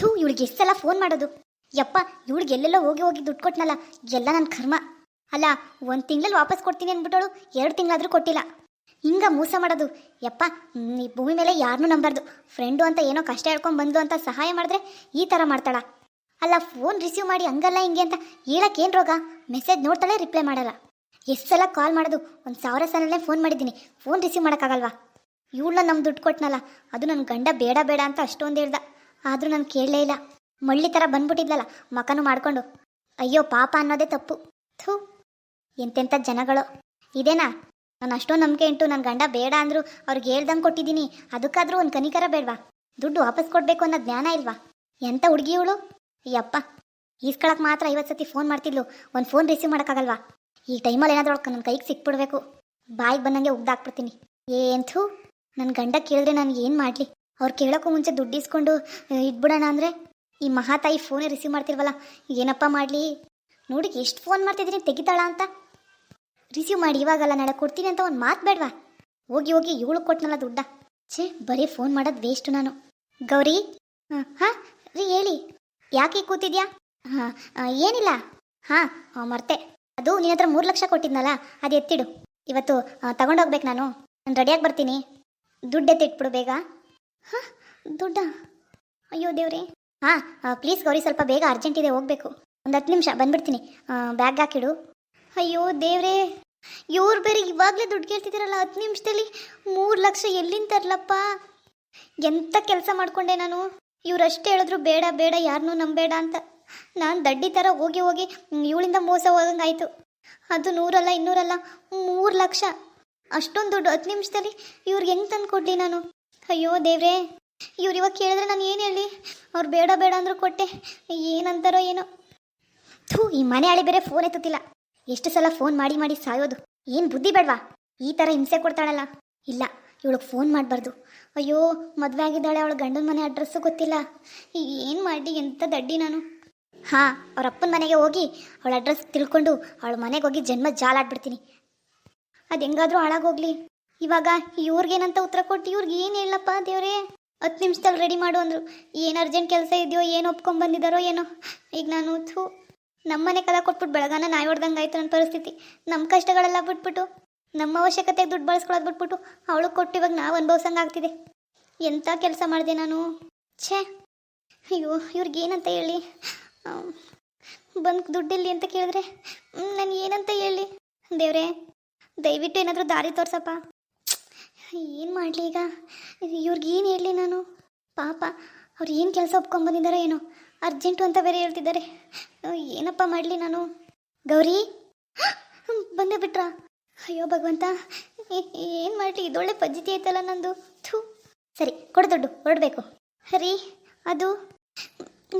ಥೂ, ಇವಳಿಗೆ ಎಷ್ಟೆಲ್ಲ ಫೋನ್ ಮಾಡೋದು. ಯಪ್ಪ, ಇವಳಿಗೆ ಎಲ್ಲೆಲ್ಲೋ ಹೋಗಿ ಹೋಗಿ ದುಡ್ಡು ಕೊಟ್ನಲ್ಲ, ಎಲ್ಲ ನನ್ನ ಕರ್ಮ. ಅಲ್ಲ, ಒಂದು ತಿಂಗಳಲ್ಲಿ ವಾಪಸ್ ಕೊಡ್ತೀನಿ ಅಂದ್ಬಿಟ್ಟಳು ಎರಡು ತಿಂಗಳಾದರೂ ಕೊಟ್ಟಿಲ್ಲ. ಹಿಂಗೆ ಮೋಸ ಮಾಡೋದು. ಯಪ್ಪ ಈ ಭೂಮಿ ಮೇಲೆ ಯಾರನ್ನೂ ನಂಬಾರ್ದು. ಫ್ರೆಂಡು ಅಂತ ಏನೋ ಕಷ್ಟ ಹೇಳ್ಕೊಂಡು ಬಂದು ಅಂತ ಸಹಾಯ ಮಾಡಿದ್ರೆ ಈ ಥರ ಮಾಡ್ತಾಳ. ಅಲ್ಲ ಫೋನ್ ರಿಸೀವ್ ಮಾಡಿ ಹಂಗಲ್ಲ ಹಿಂಗೆ ಅಂತ ಹೇಳಕ್ಕೆ ಏನು ರೋಗ? ಮೆಸೇಜ್ ನೋಡ್ತಾಳೆ ರಿಪ್ಲೈ ಮಾಡಲ್ಲ. ಎಷ್ಟು ಸಲ ಕಾಲ್ ಮಾಡೋದು? ಒಂದು ಸಾವಿರ ಸಲನೇ ಫೋನ್ ಮಾಡಿದ್ದೀನಿ. ಫೋನ್ ರಿಸೀವ್ ಮಾಡೋಕ್ಕಾಗಲ್ವಾ? ಇವಳನ್ನ ನಮ್ಮ ದುಡ್ಡು ಕೊಟ್ನಲ್ಲ, ಅದು ನನ್ನ ಗಂಡ ಬೇಡ ಬೇಡ ಅಂತ ಅಷ್ಟೊಂದು ಹೇಳ್ದ. ಆದರೂ ನಾನು ಕೇಳಲೇ ಇಲ್ಲ. ಮಳ್ಳಿ ಥರ ಬಂದ್ಬಿಟ್ಟಿದ್ಲಲ್ಲ, ಮಕನು ಮಾಡಿಕೊಂಡು. ಅಯ್ಯೋ, ಪಾಪ ಅನ್ನೋದೇ ತಪ್ಪು. ಥೂ, ಎಂತೆಂಥ ಜನಗಳು. ಇದೇನಾ? ನಾನು ಅಷ್ಟೋ ನಂಬಿಕೆ ಉಂಟು ನನ್ನ ಗಂಡ ಬೇಡ ಅಂದ್ರು ಅವ್ರಿಗೆ ಹೇಳ್ದಂಗೆ ಕೊಟ್ಟಿದ್ದೀನಿ. ಅದಕ್ಕಾದರೂ ಒಂದು ಕನಿಕರ ಬೇಡವಾ? ದುಡ್ಡು ವಾಪಸ್ ಕೊಡಬೇಕು ಅನ್ನೋ ಜ್ಞಾನ ಇಲ್ವಾ? ಎಂಥ ಹುಡುಗಿ ಇವಳು? ಯಪ್ಪ ಈಸ್ಕೊಳಕ್ಕೆ ಮಾತ್ರ ಐವತ್ತು ಸತಿ ಫೋನ್ ಮಾಡ್ತಿದ್ಲು. ಒಂದು ಫೋನ್ ರಿಸೀವ್ ಮಾಡೋಕ್ಕಾಗಲ್ವಾ? ಈ ಟೈಮಲ್ಲಿ ಏನಾದರೂ ನನ್ನ ಕೈಗೆ ಸಿಕ್ಬಿಡ್ಬೇಕು. ಬಾಯಿಗೆ ಬಂದಂಗೆ ಉಗ್ದಾಕ್ಬಿಡ್ತೀನಿ. ಏಂಥೂ ನನ್ನ ಗಂಡ ಕೇಳಿದ್ರೆ ನಾನು ಏನು ಮಾಡಲಿ? ಅವ್ರು ಕೇಳೋಕ್ಕೂ ಮುಂಚೆ ದುಡ್ಡು ಇಸ್ಕೊಂಡು ಇಟ್ಬಿಡೋಣ ಅಂದರೆ ಈ ಮಹಾತಾಯಿ ಫೋನೇ ರಿಸೀವ್ ಮಾಡ್ತಿರ್ವಲ್ಲ, ಏನಪ್ಪ ಮಾಡಲಿ? ನೋಡಿ, ಎಷ್ಟು ಫೋನ್ ಮಾಡ್ತಿದ್ದೀನಿ ತೆಗಿತಾಳ ಅಂತ. ರಿಸೀವ್ ಮಾಡಿ, ಇವಾಗಲ್ಲ ನಾಳೆ ಕೊಡ್ತೀನಿ ಅಂತ ಒಂದು ಮಾತು ಬೇಡವಾ? ಹೋಗಿ ಹೋಗಿ ಇವಳು ಕೊಟ್ನಲ್ಲ ದುಡ್ಡ. ಛೇ, ಬರೀ ಫೋನ್ ಮಾಡೋದು ವೇಸ್ಟು ನಾನು. ಗೌರಿ ಹಾಂ, ರೀ, ಹೇಳಿ. ಯಾಕೆ ಕೂತಿದ್ಯಾ? ಹಾಂ ಏನಿಲ್ಲ. ಹಾಂ ಮರ್ತೆ. ಅದು ನಿನ್ನ ಹತ್ರ ಮೂರು ಲಕ್ಷ ಕೊಟ್ಟಿದ್ನಲ್ಲ, ಅದು ಎತ್ತಿಡು. ಇವತ್ತು ತಗೊಂಡೋಗ್ಬೇಕು ನಾನು. ನಾನು ರೆಡಿಯಾಗಿ ಬರ್ತೀನಿ. ದುಡ್ಡು ಎತ್ತಿಟ್ಬಿಡು ಬೇಗ. ಹಾಂ, ದುಡ್ಡ. ಅಯ್ಯೋ ದೇವ್ರಿ. ಹಾಂ ಪ್ಲೀಸ್ ಗೌರಿ ಸ್ವಲ್ಪ ಬೇಗ ಅರ್ಜೆಂಟ್ ಇದೆ, ಹೋಗ್ಬೇಕು. ಒಂದು ಹತ್ತು ನಿಮಿಷ, ಬಂದ್ಬಿಡ್ತೀನಿ. ಬ್ಯಾಗ್ ಹಾಕಿಡು. ಅಯ್ಯೋ ದೇವ್ರೇ. ಇವ್ರು ಬೇರೆ ಇವಾಗಲೇ ದುಡ್ಡು ಕೇಳ್ತಿದ್ದೀರಲ್ಲ, ಹತ್ತು ನಿಮಿಷದಲ್ಲಿ? ಮೂರು ಲಕ್ಷ ಎಲ್ಲಿಂದ ತರಲಪ್ಪ? ಎಂಥ ಕೆಲಸ ಮಾಡ್ಕೊಂಡೆ ನಾನು? ಇವ್ರು ಅಷ್ಟೇ ಹೇಳಿದ್ರು, ಬೇಡ ಬೇಡ ಯಾರನ್ನೂ ನಂಬೇಡ ಅಂತ. ನಾನು ದಡ್ಡಿ ಥರ ಹೋಗಿ ಹೋಗಿ ಇವಳಿಂದ ಮೋಸ ಹೋಗಂಗಾಯ್ತು. ಅದು ನೂರಲ್ಲ, ಇನ್ನೂರಲ್ಲ, ಮೂರು ಲಕ್ಷ. ಅಷ್ಟೊಂದು ದುಡ್ಡು ಹತ್ತು ನಿಮಿಷದಲ್ಲಿ ಇವ್ರಿಗೆ ಹೆಂಗೆ ತಂದು ಕೊಡಲಿ ನಾನು? ಅಯ್ಯೋ ದೇವ್ರೆ, ಇವ್ರು ಇವಾಗ ಕೇಳಿದ್ರೆ ನಾನು ಏನು ಹೇಳಿ ಅವ್ರು ಬೇಡ ಬೇಡ ಅಂದ್ರು ಕೊಟ್ಟೆ. ಏನಂತಾರೋ ಏನೋ. ಥೂ, ಈ ಮನೆ ಹಳಿ ಬೇರೆ ಫೋನ್ ಎತ್ತುತ್ತಿಲ್ಲ. ಎಷ್ಟು ಸಲ ಫೋನ್ ಮಾಡಿ ಮಾಡಿ ಸಾಯೋದು. ಏನು ಬುದ್ಧಿ ಬೇಡವಾ? ಈ ಥರ ಹಿಂಸೆ ಕೊಡ್ತಾಳಲ್ಲ. ಇಲ್ಲ, ಇವಳಿಗೆ ಫೋನ್ ಮಾಡಬಾರ್ದು. ಅಯ್ಯೋ, ಮದುವೆ ಆಗಿದ್ದಾಳೆ, ಅವಳ ಗಂಡನ ಮನೆ ಅಡ್ರೆಸ್ಸು ಗೊತ್ತಿಲ್ಲ. ಏನು ಮಾಡಿ ಎಂಥ ದಡ್ಡಿ ನಾನು? ಹಾಂ, ಅವ್ರ ಅಪ್ಪನ ಮನೆಗೆ ಹೋಗಿ ಅವಳ ಅಡ್ರೆಸ್ ತಿಳ್ಕೊಂಡು ಅವಳ ಮನೆಗೆ ಹೋಗಿ ಜನ್ಮ ಜಾಲಾಡ್ಬಿಡ್ತೀನಿ. ಅದು ಹೆಂಗಾದರೂ ಹಾಳಾಗೋಗ್ಲಿ ಇವಾಗ ಇವ್ರಿಗೇನಂತ ಉತ್ತರ ಕೊಟ್ಟು ಇವ್ರಿಗೆ ಏನು ಹೇಳಪ್ಪ ದೇವ್ರೇ? ಹತ್ತು ನಿಮಿಷದಲ್ಲಿ ರೆಡಿ ಮಾಡು ಅಂದರು. ಏನು ಅರ್ಜೆಂಟ್ ಕೆಲಸ ಇದೆಯೋ, ಏನು ಒಪ್ಕೊಂಡು ಬಂದಿದ್ದಾರೋ ಏನೋ. ಈಗ ನಾನು ಥೂ, ನಮ್ಮನೆ ಕದ ಕೊಟ್ಬಿಟ್ಟು ಬೆಳಗಾನ ನಾಯಿ ಹೊಡ್ದಂಗೆ ಆಯ್ತು ನನ್ನ ಪರಿಸ್ಥಿತಿ. ನಮ್ಮ ಕಷ್ಟಗಳೆಲ್ಲ ಬಿಟ್ಬಿಟ್ಟು, ನಮ್ಮ ಅವಶ್ಯಕತೆಗೆ ದುಡ್ಡು ಬಳಸ್ಕೊಳ್ಳೋದು ಬಿಟ್ಬಿಟ್ಟು ಅವಳು ಕೊಟ್ಟು ಇವಾಗ ನಾವು ಅನುಭವಿಸಂಗೆ ಆಗ್ತಿದೆ. ಎಂಥ ಕೆಲಸ ಮಾಡಿದೆ ನಾನು? ಛೇ, ಅಯ್ಯೋ ಇವ್ರಿಗೇನಂತ ಹೇಳಿ? ಬಂದು ದುಡ್ಡಿಲ್ಲಿ ಅಂತ ಕೇಳಿದ್ರೆ ನಾನು ಏನಂತ ಹೇಳಿ? ದೇವ್ರೆ, ದಯವಿಟ್ಟು ಏನಾದರೂ ದಾರಿ ತೋರ್ಸಪ್ಪ. ಏನು ಮಾಡಲಿ ಈಗ? ಇವ್ರಿಗೆ ಏನು ಹೇಳಲಿ ನಾನು? ಪಾಪ, ಅವ್ರು ಏನು ಕೆಲಸ ಒಪ್ಕೊಂಡ್ಬಂದಿದ್ದಾರೋ ಏನೋ? ಅರ್ಜೆಂಟು ಅಂತ ಬೇರೆ ಹೇಳ್ತಿದ್ದಾರೆ. ಏನಪ್ಪ ಮಾಡಲಿ ನಾನು? ಗೌರಿ? ಬಂದೆ ಬಿಟ್ರಾ? ಅಯ್ಯೋ, ಭಗವಂತ ಏನು ಮಾಡಲಿ? ಇದೊಳ್ಳೆ ಪದ್ಧತಿ ಐತಲ್ಲ ನಂದು. ಥೂ. ಸರಿ, ಕೊಡು ದುಡ್ಡು, ಹೊರಡಬೇಕು. ಸರಿ ಅದು?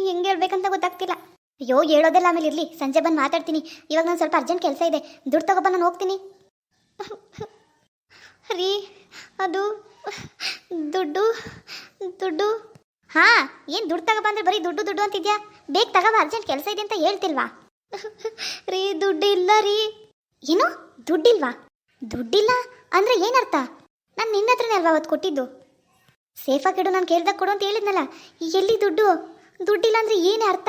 ಹೆಂಗೆ ಹೇಳ್ಬೇಕಂತ ಗೊತ್ತಾಗ್ತಿಲ್ಲ. ಅಯ್ಯೋ, ಹೇಳೋದೆಲ್ಲ ಆಮೇಲೆ ಇರಲಿ. ಸಂಜೆ ಬಂದು ಮಾತಾಡ್ತೀನಿ. ಇವಾಗ ನಾನು ಸ್ವಲ್ಪ ಅರ್ಜೆಂಟ್ ಕೆಲಸ ಇದೆ. ದುಡ್ಡು ತಗೊಬ ನಾನು ಹೋಗ್ತೀನಿ. ರೀ, ಅದು, ದುಡ್ಡು ದುಡ್ಡು. ಹಾ, ಏನು ದುಡ್ಡು ತಗೊಬಂದ್ರೆ ಬರೀ ದುಡ್ಡು ದುಡ್ಡು ಅಂತಿದ್ಯಾ? ಬೇಗ ತಗೋಬ ಅರ್ಜೆಂಟ್ ಕೆಲಸ ಇದೆ ಅಂತ ಹೇಳ್ತಿಲ್ವಾ? ರೀ ದುಡ್ಡು ಇಲ್ಲ ರೀ. ಏನು? ದುಡ್ಡಿಲ್ವಾ? ದುಡ್ಡಿಲ್ಲ ಅಂದ್ರೆ ಏನರ್ಥ? ನಾನು ನಿನ್ನ ಹತ್ರನೇ ಅಲ್ವಾ ಅವತ್ತು ಕೊಟ್ಟಿದ್ದು? ಸೇಫಾಗಿಡು ನಾನು ಕೇಳ್ದಾಗ ಕೊಡು ಅಂತ ಹೇಳಿದ್ನಲ್ಲ, ಎಲ್ಲಿ ದುಡ್ಡು? ದುಡ್ಡಿಲ್ಲ ಅಂದ್ರೆ ಏನು ಅರ್ಥ?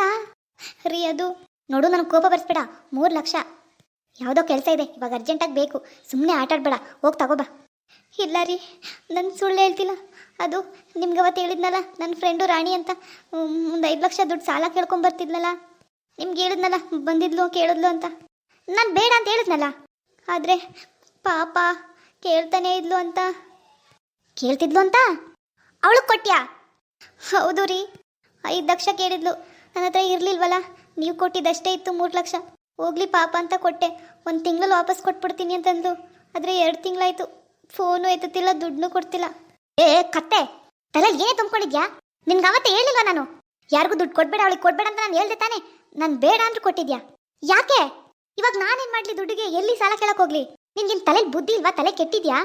ರೀ, ಅದು, ನೋಡು, ನನಗೆ ಕೋಪ ಬರ್ಸ್ಬೇಡ, ಮೂರು ಲಕ್ಷ. ಯಾವುದೋ ಕೆಲಸ ಇದೆ, ಇವಾಗ ಅರ್ಜೆಂಟಾಗಿ ಬೇಕು. ಸುಮ್ಮನೆ ಆಟಾಡ್ಬೇಡ, ಹೋಗಿ ತಗೋಬಾ ಇಲ್ಲ ರೀ. ನನ್ನ ಸುಳ್ಳು ಹೇಳ್ತಿಲ್ಲ. ಅದು ನಿಮ್ಗೆ ಅವತ್ತು ಹೇಳಿದ್ನಲ್ಲ ನನ್ನ ಫ್ರೆಂಡು ರಾಣಿ ಅಂತ. ಒಂದು ಐದು ಲಕ್ಷ ದುಡ್ಡು ಸಾಲ ಕೇಳ್ಕೊಂಬರ್ತಿದ್ನಲ್ಲ ನಿಮ್ಗೆ ಹೇಳಿದ್ನಲ್ಲ, ಬಂದಿದ್ಲು, ಕೇಳಿದ್ಲು ಅಂತ. ನಾನು ಬೇಡ ಅಂತ ಹೇಳಿದ್ನಲ್ಲ. ಆದರೆ ಪಾಪ ಕೇಳ್ತಾನೆ ಇದ್ಲು ಅಂತ. ಕೇಳ್ತಿದ್ಲು ಅಂತ? ಅವಳು ಕೊಟ್ಯಾ? ಹೌದು ರೀ. ಐದು ಲಕ್ಷ ಕೇಳಿದ್ಲು. ನನ್ನ ಹತ್ರ ಇರಲಿಲ್ವಲ್ಲ? ನೀವು ಕೊಟ್ಟಿದ್ದಷ್ಟೇ ಇತ್ತು ಮೂರು ಲಕ್ಷ. ಹೋಗ್ಲಿ ಪಾಪ ಅಂತ ಕೊಟ್ಟೆ. ಒಂದು ತಿಂಗಳಲ್ಲಿ ವಾಪಸ್ ಕೊಟ್ಬಿಡ್ತೀನಿ ಅಂತಂದು ಆದರೆ ಎರಡು ತಿಂಗಳಾಯ್ತು. ಫೋನು ಎತ್ತುತ್ತಿಲ್ಲ ದುಡ್ಡು ಕೊಡ್ತಿಲ್ಲ. ಏ, ಕತ್ತೆ ತಲೆ ಏನೇ ತುಂಬ್ಕೊಂಡಿದ್ಯಾ? ನಿನ್ಗೆ ಅವತ್ತೇ ಹೇಳಿಲ್ವಾ ನಾನು. ಯಾರಿಗೂ ದುಡ್ಡು ಕೊಡ್ಬೇಡ, ಅವಳಿಗೆ ಕೊಡ್ಬೇಡ ಅಂತ ನಾನು ಹೇಳ್ದೆ ತಾನೆ. ನಾನು ಬೇಡ ಅಂದ್ರೂ ಕೊಟ್ಟಿದ್ಯಾ? ಯಾಕೆ? ಇವಾಗ ನಾನೇನ್ ಮಾಡ್ಲಿ ದುಡ್ಡಿಗೆ? ಎಲ್ಲಿ ಸಾಲ ಕೇಳಕ್ ಹೋಗ್ಲಿ? ನಿನ್ಗೆ ತಲೆ ಬುದ್ಧಿ ಇಲ್ವಾ? ತಲೆ ಕೆಟ್ಟಿದ್ಯಾ?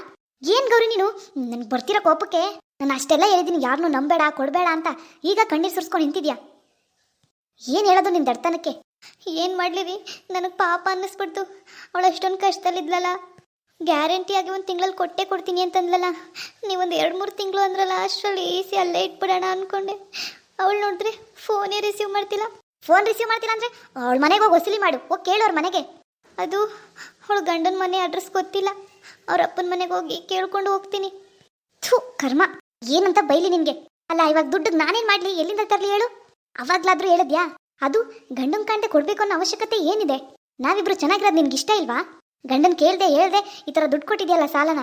ಏನ್ ಗೌರಿ ನೀನು? ನನ್ಗೆ ಬರ್ತಿರೋ ಕೋಪಕ್ಕೆ? ನಾನು ಅಷ್ಟೆಲ್ಲ ಹೇಳಿದ್ದೀನಿ ಯಾರನ್ನೂ ನಂಬೇಡ, ಕೊಡಬೇಡ ಅಂತ. ಈಗ ಕಣ್ಣೀರ್ ಸುರಿಸ್ಕೊಂಡು ನಿಂತಿದ್ಯಾ? ಏನ್ ಹೇಳೋದು ನಿನ್ ದಡ್ತನಕ್ಕೆ? ಏನ್ ಮಾಡ್ಲಿ ನನಗೆ ಪಾಪ ಅನ್ನಿಸ್ಬಿಡ್ತು. ಅವಳು ಅಷ್ಟೊಂದು ಕಷ್ಟದಲ್ಲಿದ್ಲಲ್ಲ ಗ್ಯಾರಂಟಿಯಾಗಿ ಒಂದು ತಿಂಗಳಲ್ಲಿ ಕೊಟ್ಟೆ ಕೊಡ್ತೀನಿ ಅಂತಂದ್ಲಲ್ಲ, ನೀವೊಂದು ಎರಡು ಮೂರು ತಿಂಗಳು ಅಂದ್ರಲ್ಲ, ಅಷ್ಟರಲ್ಲಿ ಈಸಿ ಅಲ್ಲೇ ಇಟ್ಬಿಡೋಣ ಅನ್ಕೊಂಡೆ. ಅವಳು ನೋಡಿದ್ರೆ ಫೋನೇ ರಿಸೀವ್ ಮಾಡ್ತಿಲ್ಲ. ಫೋನ್ ರಿಸೀವ್ ಮಾಡ್ತಿಲ್ಲ ಅಂದರೆ ಅವಳ ಮನೆಗೆ ಹೋಗಿ ವಸೂಲಿ ಮಾಡು, ಹೋಗಿ ಕೇಳು ಅವ್ರ ಮನೆಗೆ. ಅದು ಅವಳು ಗಂಡನ ಮನೆ ಅಡ್ರೆಸ್ ಗೊತ್ತಿಲ್ಲ. ಅವ್ರ ಅಪ್ಪನ ಮನೆಗೆ ಹೋಗಿ ಕೇಳ್ಕೊಂಡು ಹೋಗ್ತೀನಿ. ಥೂ, ಕರ್ಮ. ಏನಂತ ಬೈಲಿ ನಿನಗೆ ಅಲ್ಲ, ಇವಾಗ ದುಡ್ಡು ನಾನೇನು ಮಾಡಲಿ? ಎಲ್ಲಿಂದ ತರಲಿ ಹೇಳು? ಅವಾಗ್ಲಾದ್ರೂ ಹೇಳಿದ್ಯಾ? ಅದು ಗಂಡನ ಕಾಂಡೆ ಕೊಡಬೇಕು ಅನ್ನೋ ಅವಶ್ಯಕತೆ ಏನಿದೆ? ನಾವಿಬ್ರು ಚೆನ್ನಾಗಿರೋದು ನಿನ್ಗೆ ಇಷ್ಟ ಇಲ್ವಾ? ಗಂಡನ್ ಕೇಳ್ದೆ ಹೇಳ್ದೆ ಈ ತರ ದುಡ್ಡು ಕೊಟ್ಟಿದ್ಯಲ್ಲ ಸಾಲನ?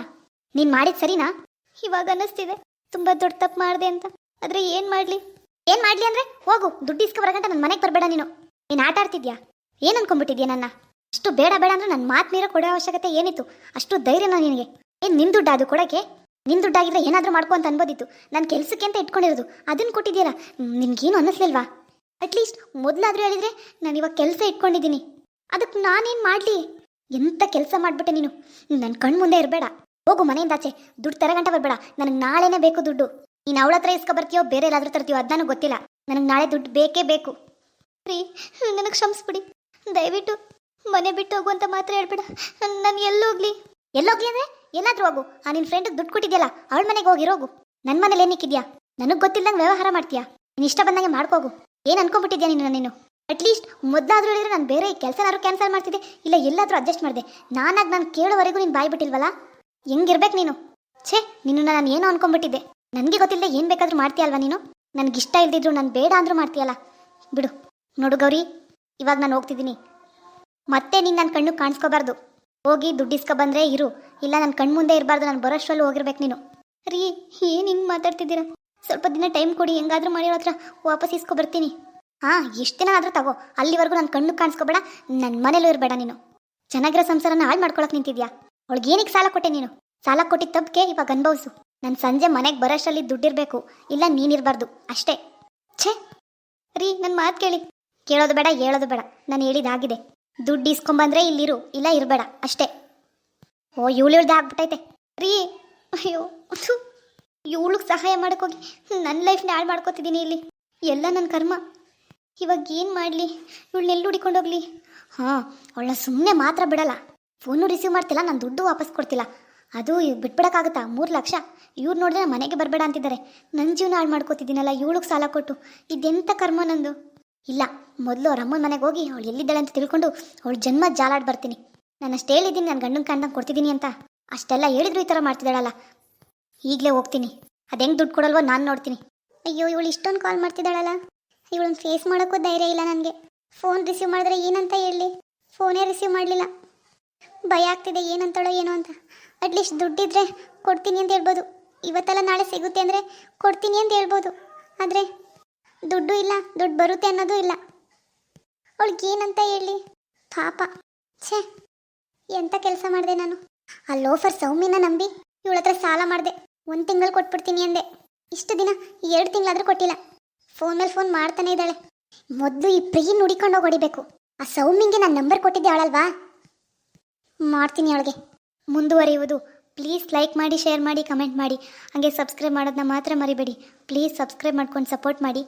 ನೀನ್ ಮಾಡಿದ ಸರಿನಾ? ಇವಾಗ ಅನ್ನಿಸ್ತಿದೆ. ತುಂಬಾ ದೊಡ್ಡ ತಪ್ಪು ಮಾಡಿದೆ ಅಂತ. ಆದ್ರೆ ಏನ್ ಮಾಡ್ಲಿ? ಏನ್ ಮಾಡ್ಲಿ ಅಂದ್ರೆ ಹೋಗು, ದುಡ್ಡು ಇಸ್ಕೊ ಬರಗಂಟ ನನ್ನ ಮನೆಗೆ ಬರಬೇಡ ನೀನು. ನೀನ್ ಆಟ ಆಡ್ತಿದ್ಯಾ? ಏನ್ ಅನ್ಕೊಂಡ್ಬಿಟ್ಟಿದ್ಯಾ ನನ್ನ? ಅಷ್ಟು ಬೇಡ ಬೇಡ ಅಂದ್ರೆ ನನ್ನ ಮಾತು ಮೀರ ಕೊಡೋ ಅವಶ್ಯಕತೆ ಏನಿತ್ತು? ಅಷ್ಟು ಧೈರ್ಯನೋ ನಿನಗೆ? ಏನ್ ನಿನ್ ದುಡ್ಡು ಅದು ಕೊಡಕ್ಕೆ? ನಿನ್ ದುಡ್ಡಾಗಿದ್ರೆ ಏನಾದರೂ ಮಾಡ್ಕೊ ಅಂತ ಅನ್ಬೋದಿತ್ತು. ನಾನು ಕೆಲ್ಸಕ್ಕೆ ಅಂತ ಇಟ್ಕೊಂಡಿರೋದು. ಅದನ್ನ ಕೊಟ್ಟಿದ್ದೀರಾ ನಿನ್ಗೇನು ಅನ್ನಿಸ್ಲಿಲ್ವಾ? ಅಟ್ಲೀಸ್ಟ್ ಮೊದ್ಲಾದ್ರೂ ಹೇಳಿದ್ರೆ ನಾನು ಇವಾಗ ಕೆಲಸ ಇಟ್ಕೊಂಡಿದ್ದೀನಿ. ಅದಕ್ಕೆ ನಾನೇನು ಮಾಡಲಿ? ಎಂಥ ಕೆಲಸ ಮಾಡ್ಬಿಟ್ಟೆ ನೀನು? ನನ್ನ ಕಣ್ಣು ಮುಂದೆ ಇರಬೇಡ. ಹೋಗು ಮನೆಯಿಂದ ಆಚೆ. ದುಡ್ಡು ತರಗಂಟ ಬರಬೇಡ. ನನಗೆ ನಾಳೆನೇ ಬೇಕು ದುಡ್ಡು. ನೀನು ಅವಳ ಹತ್ರ ಇಸ್ಕೊ ಬರ್ತೀಯೋ, ಬೇರೆ ಎಲ್ಲಾದ್ರೂ ತರ್ತೀಯೋ ಅದು ನನಗೆ ಗೊತ್ತಿಲ್ಲ. ನನಗೆ ನಾಳೆ ದುಡ್ಡು ಬೇಕೇ ಬೇಕು. ರೀ, ನನಗೆ ಕ್ಷಮಿಸ್ಬಿಡಿ. ದಯವಿಟ್ಟು ಮನೆ ಬಿಟ್ಟು ಹೋಗು ಅಂತ ಮಾತ್ರ ಹೇಳ್ಬೇಡ. ನಾನು ಎಲ್ಲೋಗ್ಲಿ ಎಲ್ಲೋಗ್ಲಿ ಅಂದರೆ ಎಲ್ಲಾದ್ರೂ ಹೋಗು. ಆ ನಿನ್ನ ಫ್ರೆಂಡಿಗೆ ದುಡ್ಡು ಕೊಟ್ಟಿದ್ಯಲ್ಲ, ಅವಳ ಮನೆಗೆ ಹೋಗಿರೋಗು ನನ್ನ ಮನೇಲಿ ಏನಿಕ್ಕಿದ್ಯಾ ನನಗೆ ಗೊತ್ತಿಲ್ಲದಂಗೆ ವ್ಯವಹಾರ ಮಾಡ್ತೀಯಾ? ನೀನು ಇಷ್ಟ ಬಂದಂಗೆ ಮಾಡ್ಕೋಗು. ಏನು ಅನ್ಕೊಂಬಿಟ್ಟಿದ್ಯಾ ನೀನು ನೀನು ಅಟ್ಲೀಸ್ಟ್ ಮೊದಲಾದ್ರೂ ಹೇಳಿದ್ರೆ ನಾನು ಬೇರೆ ಕೆಲಸನಾದ್ರು ಕ್ಯಾನ್ಸಲ್ ಮಾಡ್ತಿದ್ದೆ, ಇಲ್ಲ ಎಲ್ಲಾದರೂ ಅಡ್ಜಸ್ಟ್ ಮಾಡಿದೆ. ನಾನಾಗಿ ನಾನು ಕೇಳೋವರೆಗೂ ನೀನು ಬಾಯ್ ಬಿಟ್ಟಿಲ್ವಲ್ಲ? ಹೆಂಗಿರ್ಬೇಕು ನೀನು? ಛೇ ನಿನ್ನ ನಾನು ಏನೋ ಅನ್ಕೊಂಡ್ಬಿಟ್ಟಿದ್ದೆ ನನಗೆ ಗೊತ್ತಿಲ್ಲದೆ ಏನು ಬೇಕಾದರೂ ಮಾಡ್ತೀಯಲ್ವಾ ನೀನು? ನನಗೆ ಇಷ್ಟ ಇಲ್ದಿದ್ರು ನಾನು ಬೇಡ ಅಂದ್ರೂ ಮಾಡ್ತೀಯಲ್ಲ? ಬಿಡು. ನೋಡು ಗೌರಿ, ಇವಾಗ ನಾನು ಹೋಗ್ತಿದ್ದೀನಿ. ಮತ್ತೆ ನೀನು ನನ್ನ ಕಣ್ಣು ಕಾಣಿಸ್ಕೋಬಾರ್ದು. ಹೋಗಿ ದುಡ್ಡು ಬಂದರೆ ಇರು. ಇಲ್ಲ ನನ್ನ ಕಣ್ಣು ಮುಂದೆ ಇರಬಾರ್ದು, ನಾನು ಬರೋಷ್ಟರಲ್ಲಿ ಹೋಗಿರ್ಬೇಕು ನೀನು. ರೀ, ಏನು ಹಿಂಗೆ ಮಾತಾಡ್ತಿದ್ದೀರಾ? ಸ್ವಲ್ಪ ದಿನ ಟೈಮ್ ಕೊಡಿ, ಹೆಂಗಾದರೂ ಮಾಡಿರೋ ಹತ್ರ ವಾಪಸ್ ಇಸ್ಕೊ ಬರ್ತೀನಿ. ಹಾಂ, ಎಷ್ಟು ದಿನ ಆದರೂ ತಗೋ. ಅಲ್ಲಿವರೆಗೂ ನನ್ನ ಕಣ್ಣು ಕಾಣಿಸ್ಕೋಬೇಡ ನನ್ನ ಮನೇಲೂ ಇರಬೇಡ ನೀನು. ಚೆನ್ನಾಗಿರೋ ಸಂಸಾರನ ಹಾಳು ಮಾಡ್ಕೊಳಕ್ ನಿಂತಿದ್ಯಾ? ಅವಳಿಗೆ ಏನಕ್ಕೆ ಸಾಲ ಕೊಟ್ಟೆ ನೀನು? ಸಾಲ ಕೊಟ್ಟಿದ್ದ ತಪ್ಪಿಗೆ ಇವಾಗ ಅನ್ಭವಿಸು. ನನ್ನ ಸಂಜೆ ಮನೆಗೆ ಬರೋಷ್ಟರಲ್ಲಿ ದುಡ್ಡಿರಬೇಕು. ಇಲ್ಲ, ನೀನಿರಬಾರ್ದು. ಅಷ್ಟೇ. ಛೇ! ರೀ ನನ್ನ ಮಾತು ಕೇಳಿ. ಕೇಳೋದು ಬೇಡ, ಹೇಳೋದು ಬೇಡ. ನಾನು ಹೇಳಿದಾಗಿದೆ ದುಡ್ಡು ಇಸ್ಕೊಂಬಂದ್ರೆ ಇಲ್ಲಿರು, ಇಲ್ಲ ಇರಬೇಡ. ಅಷ್ಟೇ. ಓ, ಇವಳು ಇಳ್ದೆ ಆಗ್ಬಿಟ್ಟೈತೆ. ರೀ, ಅಯ್ಯೋ ಇವಳಿಗೆ ಸಹಾಯ ಮಾಡೋಕ್ಕೋಗಿ ನನ್ನ ಲೈಫ್ನ ಹಾಳು ಮಾಡ್ಕೋತಿದ್ದೀನಿ ಇಲ್ಲಿ. ಎಲ್ಲ ನನ್ನ ಕರ್ಮ. ಇವಾಗ ಏನು ಮಾಡಲಿ? ಇವಳನ್ನೆಲ್ಲಿ ಹುಡಿಕೊಂಡು ಹೋಗ್ಲಿ? ಹಾಂ, ಅವಳನ್ನ ಸುಮ್ಮನೆ ಮಾತ್ರ ಬಿಡಲ್ಲ. ಫೋನು ರಿಸೀವ್ ಮಾಡ್ತಿಲ್ಲ, ನಾನು ದುಡ್ಡು ವಾಪಸ್ ಕೊಡ್ತಿಲ್ಲ. ಅದು ಬಿಟ್ಬಿಡಕ್ಕಾಗತ್ತಾ? ಮೂರು ಲಕ್ಷ? ಇವ್ರು ನೋಡಿದ್ರೆ ಮನೆಗೆ ಬರಬೇಡ ಅಂತಿದ್ದಾರೆ. ನನ್ನ ಜೀವನ ಹಾಳು ಮಾಡ್ಕೋತಿದ್ದೀನಲ್ಲ, ಇವಳಿಗೆ ಸಾಲ ಕೊಟ್ಟು. ಇದೆಂತ ಕರ್ಮ ನಂದು? ಇಲ್ಲ, ಮೊದಲು ಅವ್ರ ಅಮ್ಮನ ಮನೆಗೆ ಹೋಗಿ ಅವಳು ಎಲ್ಲಿದ್ದಾಳೆ ಅಂತ ತಿಳ್ಕೊಂಡು ಅವಳು ಜನ್ಮ ಜಾಲಾಡ್ ಬರ್ತೀನಿ. ನಾನು ಅಷ್ಟು ಹೇಳಿದ್ದೀನಿ, ನಾನು ಗಂಡನ ಕಂಡಂಗೆ ಕೊಡ್ತಿದ್ದೀನಿ ಅಂತ. ಅಷ್ಟೆಲ್ಲ ಹೇಳಿದ್ರು ಈ ಥರ ಮಾಡ್ತಿದ್ದಾಳಲ್ಲ. ಈಗಲೇ ಹೋಗ್ತೀನಿ. ಅದು ಹೆಂಗೆ ದುಡ್ಡು ಕೊಡಲ್ವೋ ನಾನು ನೋಡ್ತೀನಿ. ಅಯ್ಯೋ, ಇವಳು ಇಷ್ಟೊಂದು ಕಾಲ್ ಮಾಡ್ತಿದ್ದಾಳಲ್ಲ? ಇವಳನ್ನ ಫೇಸ್ ಮಾಡೋಕ್ಕೂ ಧೈರ್ಯ ಇಲ್ಲ ನನಗೆ. ಫೋನ್ ರಿಸೀವ್ ಮಾಡಿದ್ರೆ ಏನಂತ ಹೇಳಲಿ ಫೋನೇ ರಿಸೀವ್ ಮಾಡಲಿಲ್ಲ. ಭಯ ಆಗ್ತಿದೆ, ಏನಂತಾಳೋ ಏನೋ ಅಂತ. ಅಟ್ಲೀಸ್ಟ್ ದುಡ್ಡಿದ್ರೆ ಕೊಡ್ತೀನಿ ಅಂತ ಹೇಳ್ಬೋದು. ಇವತ್ತೆಲ್ಲ ನಾಳೆ ಸಿಗುತ್ತೆ ಅಂದರೆ ಕೊಡ್ತೀನಿ ಅಂತ ಹೇಳ್ಬೋದು. ಆದರೆ ದುಡ್ಡು ಇಲ್ಲ, ದುಡ್ಡು ಬರುತ್ತೆ ಅನ್ನೋದು ಇಲ್ಲ. ಅವಳಿಗೆ ಏನಂತ ಹೇಳಲಿ ಪಾಪ. ಛೇ ಎಂಥ ಕೆಲಸ ಮಾಡಿದೆ ನಾನು? ಆ ಲೋಫರ್ ಸೌಮ್ಯನ ನಂಬಿ ಇವಳ ಹತ್ರ ಸಾಲ ಮಾಡಿದೆ. ಒಂದು ತಿಂಗಳು ಕೊಟ್ಬಿಡ್ತೀನಿ ಅಂದೆ. ಇಷ್ಟು ದಿನ, ಎರಡು ತಿಂಗಳಾದರೂ ಕೊಟ್ಟಿಲ್ಲ. ಫೋನ್ ಮೇಲೆ ಫೋನ್ ಮಾಡ್ತಾನೆ ಇದ್ದಾಳೆ. ಮೊದಲು ಈ ಪ್ರೀನ್ ನುಡಿಕೊಂಡು ಹೋಗಿ ಹೊಡಿಬೇಕು. ಆ ಸೌಮ್ಯಂಗೆ ನಾನು ನಂಬರ್ ಕೊಟ್ಟಿದ್ದೆ ಅವಳಲ್ವಾ? ಮಾಡ್ತೀನಿ ಅವಳಿಗೆ. ಮುಂದುವರಿಯುವುದು. ಪ್ಲೀಸ್ ಲೈಕ್ ಮಾಡಿ, ಶೇರ್ ಮಾಡಿ, ಕಮೆಂಟ್ ಮಾಡಿ. ಹಾಗೆ ಸಬ್ಸ್ಕ್ರೈಬ್ ಮಾಡೋದನ್ನ ಮಾತ್ರ ಮರಿಬೇಡಿ. ಪ್ಲೀಸ್ ಸಬ್ಸ್ಕ್ರೈಬ್ ಮಾಡ್ಕೊಂಡು ಸಪೋರ್ಟ್ ಮಾಡಿ.